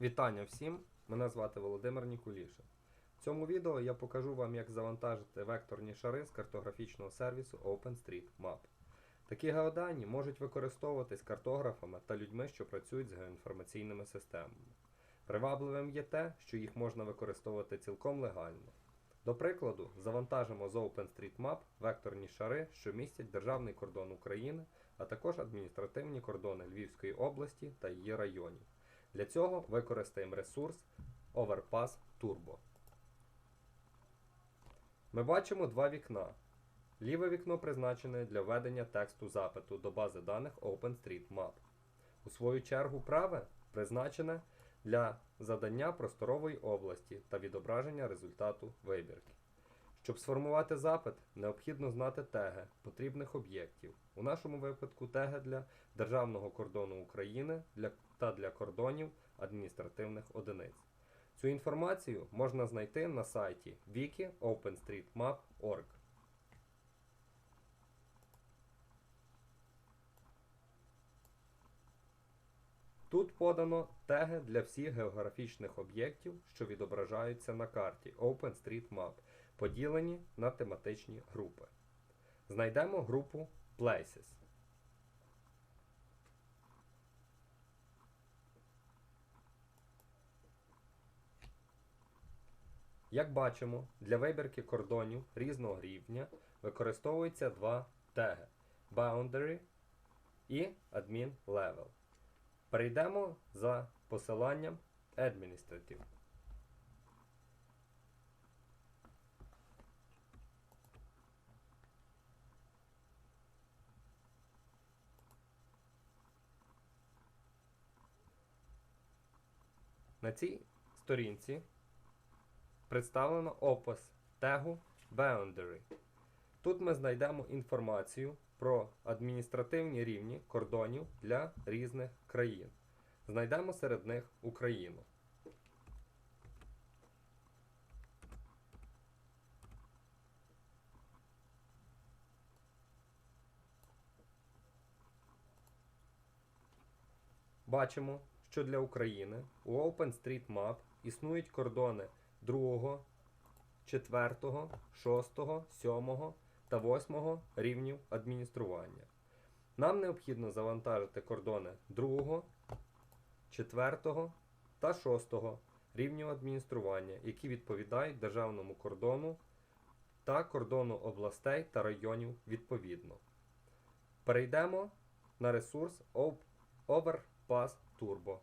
Вітання всім! Мене звати Володимир Нікуліша. В цьому відео я покажу вам, як завантажити векторні шари з картографічного сервісу OpenStreetMap. Такі геодані можуть використовуватись картографами та людьми, що працюють з геоінформаційними системами. Привабливим є те, що їх можна використовувати цілком легально. До прикладу, завантажимо з OpenStreetMap векторні шари, що містять державний кордон України, а також адміністративні кордони Львівської області та її районів. Для цього використаємо ресурс Overpass Turbo. Ми бачимо два вікна. Ліве вікно призначене для введення тексту запиту до бази даних OpenStreetMap. У свою чергу праве призначене для задання просторової області та відображення результату вибірки. Щоб сформувати запит, необхідно знати теги потрібних об'єктів. У нашому випадку теги для Державного кордону України та для кордонів адміністративних одиниць. Цю інформацію можна знайти на сайті wiki openstreetmap.org. Тут подано теги для всіх географічних об'єктів, що відображаються на карті OpenStreetMap, поділені на тематичні групи. Знайдемо групу Places. Як бачимо, для вибірки кордонів різного рівня використовуються два теги Boundary і Admin Level. Перейдемо за посиланням Administrative. На цій сторінці представлено опис тегу Boundary. Тут ми знайдемо інформацію про адміністративні рівні кордонів для різних країн. Знайдемо серед них Україну. Бачимо, що для України у OpenStreetMap існують кордони 2, 4, 6, 7 та 8 рівнів адміністрування. Нам необхідно завантажити кордони 2, 4 та 6 рівню адміністрування, які відповідають державному кордону та кордону областей та районів відповідно. Перейдемо на ресурс Overpass Turbo.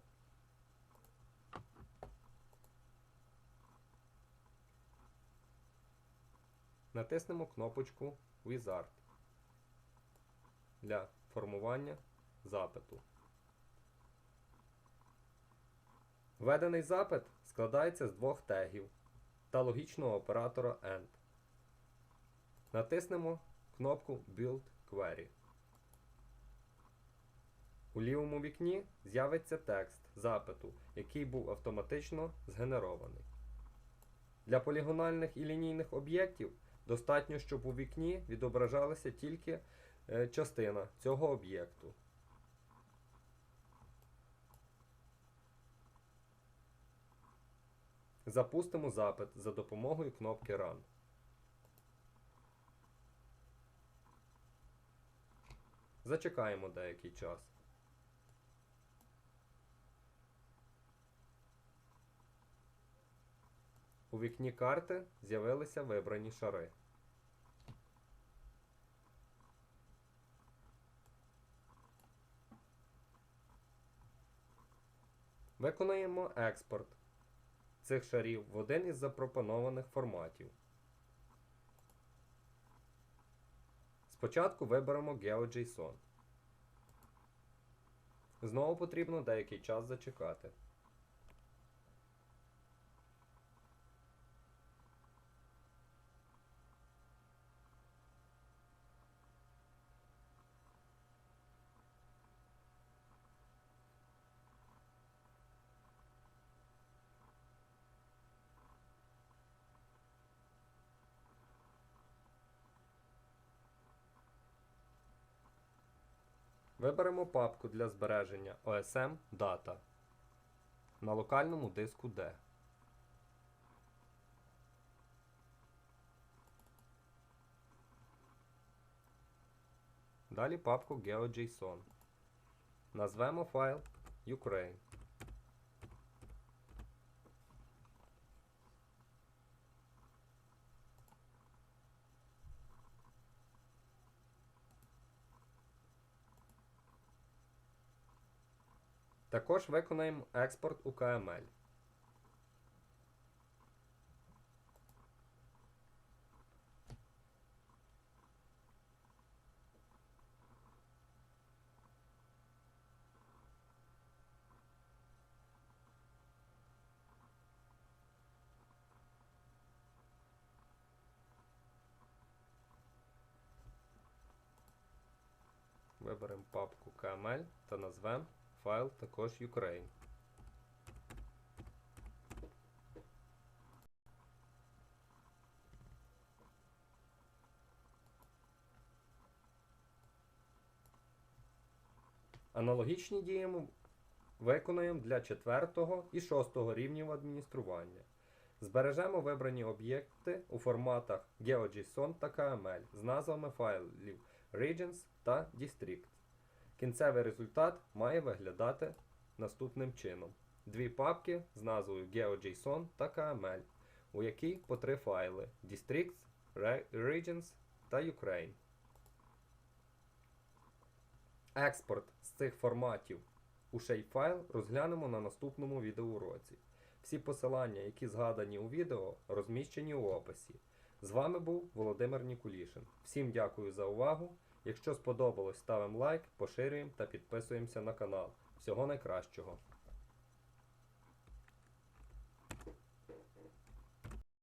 Натиснемо кнопочку Wizard для формування запиту. Введений запит складається з двох тегів та логічного оператора AND. Натиснемо кнопку Build Query. У лівому вікні з'явиться текст запиту, який був автоматично згенерований. Для полігональних і лінійних об'єктів достатньо, щоб у вікні відображалася тільки е, частина цього об'єкту. Запустимо запит за допомогою кнопки Run. Зачекаємо деякий час. У вікні карти з'явилися вибрані шари. Виконуємо експорт цих шарів в один із запропонованих форматів. Спочатку виберемо GeoJSON. Знову потрібно деякий час зачекати. Виберемо папку для збереження OSM Data. на локальному диску D. Далі папку GeoJSON. Назвемо файл Ukraine. Також виконаємо експорт у KML. Виберемо папку KML та назвемо файл також Ukraine. Аналогічні дії ми виконуємо для 4 і 6 рівнів адміністрування. Збережемо вибрані об'єкти у форматах GeoJSON та KML з назвами файлів Regions та District. Кінцевий результат має виглядати наступним чином: дві папки з назвою GeoJSON та KML, у якій по три файли Districts, Re- Regions та Ukraine. Експорт з цих форматів у shapefile розглянемо на наступному відеоуроці. Всі посилання, які згадані у відео, розміщені у описі. З вами був Володимир Нікулішин. Всім дякую за увагу. Якщо сподобалось, ставимо лайк, поширюємо та підписуємося на канал. Всього найкращого!